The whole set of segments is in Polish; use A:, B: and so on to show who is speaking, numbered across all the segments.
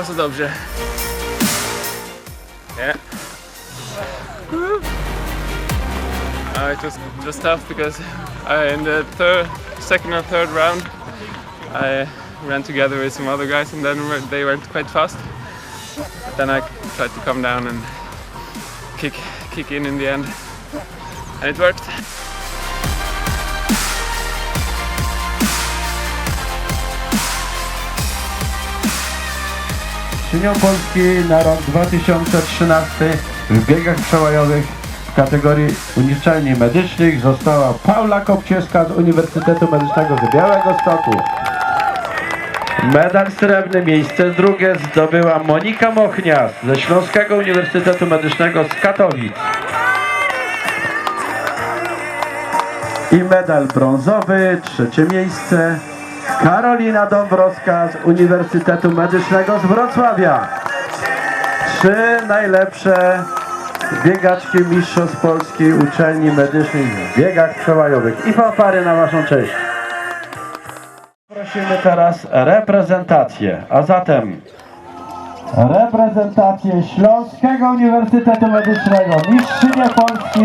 A: Bardzo dobrze. It was it tough because uh, in the third, second and third round, I ran together with some other guys, and then they went quite fast. But then I tried to come down and kick kick in in the end, and it worked.
B: Mistrzynią Polski na rok 2013 w biegach przełajowych w kategorii uniczelni medycznych została Paula Kopciewska z Uniwersytetu Medycznego z Białego. Medal srebrny, miejsce drugie zdobyła Monika Mochnias ze Śląskiego Uniwersytetu Medycznego z Katowic. I medal brązowy, trzecie miejsce, Karolina Dąbrowska z Uniwersytetu Medycznego z Wrocławia. Trzy najlepsze biegaczki mistrzostw Polski uczelni medycznych w biegach przełajowych. I fanfary na Waszą cześć. Prosimy teraz reprezentację, a zatem reprezentację Śląskiego Uniwersytetu Medycznego, mistrzynię Polski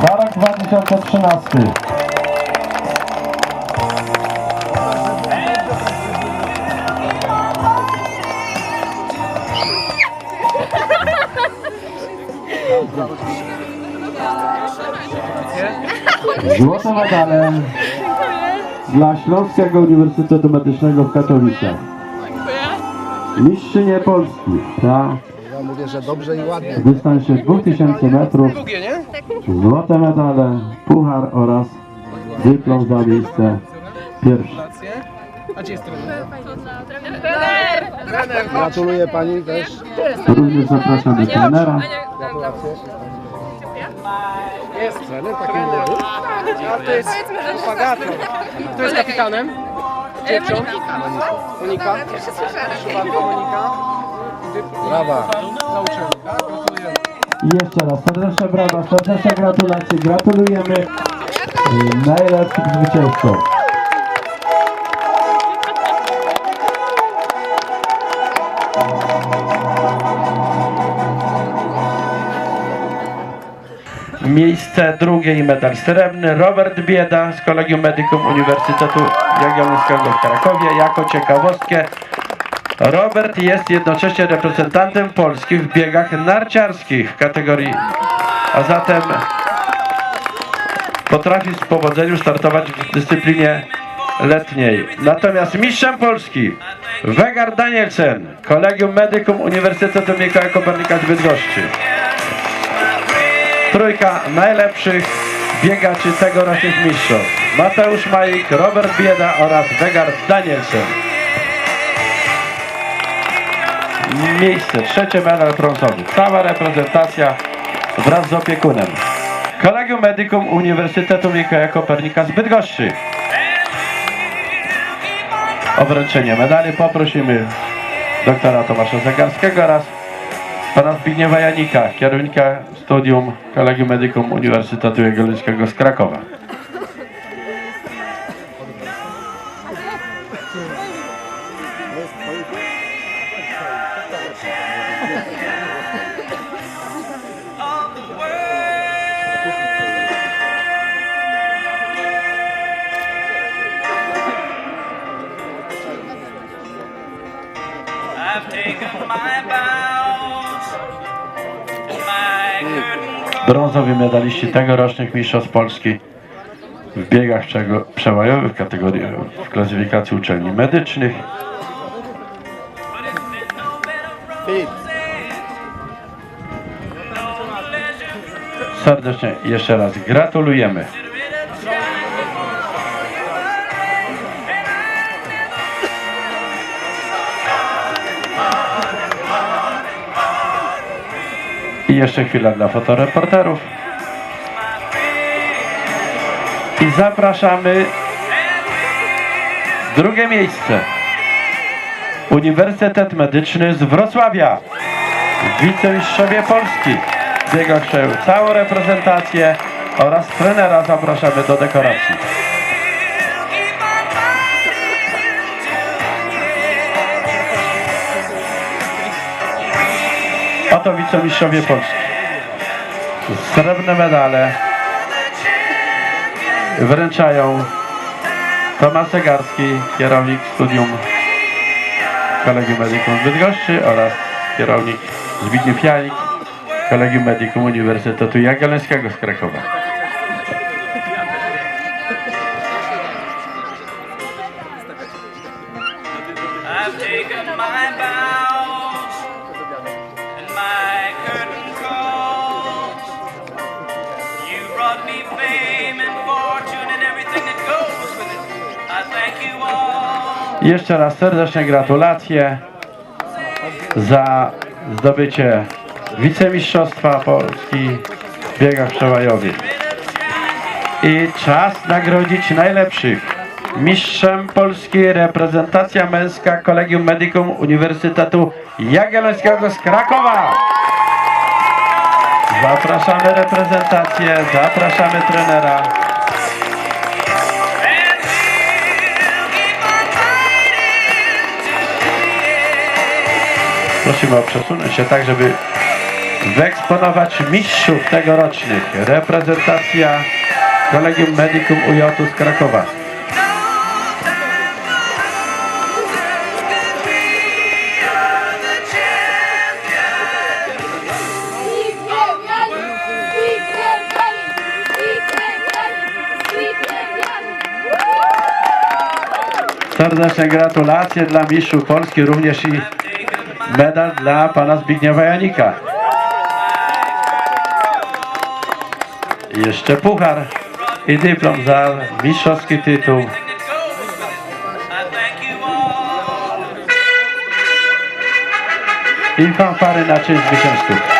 B: za rok 2013. Złote medale dla Śląskiego Uniwersytetu Medycznego w Katowicach. Mistrzynie Polski na
C: Ja mówię, że dobrze i ładnie.
B: dystansie 2000 metrów. Złote medale, puchar oraz dyplom za miejsce pierwsze.
C: Gratuluję pani też.
B: Również zapraszamy trenera.
C: Trener taki młody.
D: To jest propagator. Kto jest kapitanem? Dziewcząt? Monika. Bardzo, Monika.
C: Brawa.
D: Za uczelnię. Gratulujemy.
B: I jeszcze raz serdeczne brawa, serdeczne gratulacje. Gratulujemy najlepszym zwycięzcom. Miejsce drugie i medal srebrny Robert Bieda z Kolegium Medicum Uniwersytetu Jagiellońskiego w Krakowie. Jako ciekawostkę Robert jest jednocześnie reprezentantem Polski w biegach narciarskich w kategorii, a zatem potrafi z powodzeniem startować w dyscyplinie letniej. Natomiast mistrzem Polski Wegar Danielsen, Kolegium Medicum Uniwersytetu Mikołaja Kopernika z Bydgoszczy. Trójka najlepszych biegaczy tegorocznych mistrzostw. Mateusz Majik, Robert Bieda oraz Wegar Danielsen. Miejsce trzecie medal brązowy. Cała reprezentacja wraz z opiekunem. Kolegium Medicum Uniwersytetu Mikołaja Kopernika z Bydgoszczy. O wręczenie medali poprosimy doktora Tomasza Zagarskiego oraz pana Zbigniewa Janika, kierownika studium Kolegium Medicum Uniwersytetu Jagiellońskiego z Krakowa. Brązowi medaliści tegorocznych Mistrzostw Polski w biegach przełajowych w kategorii w klasyfikacji uczelni medycznych. Serdecznie jeszcze raz gratulujemy. I jeszcze chwila dla fotoreporterów. I zapraszamy drugie miejsce. Uniwersytet Medyczny z Wrocławia. Wicemistrzowie Polski. W biegach przejął całą reprezentację oraz trenera zapraszamy do dekoracji. Oto wicemistrzowie Polski. Srebrne medale wręczają Tomasz Zegarski, kierownik studium Kolegium Medicum z Bydgoszczy oraz kierownik Zbigniew Janik, Kolegium Medicum Uniwersytetu Jagiellońskiego z Krakowa. Jeszcze raz serdeczne gratulacje za zdobycie wicemistrzostwa Polski w biegach przełajowych. I czas nagrodzić najlepszych. Mistrzem Polski reprezentacja męska Kolegium Medicum Uniwersytetu Jagiellońskiego z Krakowa. Zapraszamy reprezentację, zapraszamy trenera. Prosimy o przesunąć się tak, żeby wyeksponować mistrzów tegorocznych. Reprezentacja Kolegium Medicum UJ z Krakowa. Serdeczne gratulacje dla mistrzów Polski, również i medal dla pana Zbigniewa Janika. Jeszcze puchar i dyplom za mistrzowski tytuł. I fanfary na część zwycięzców.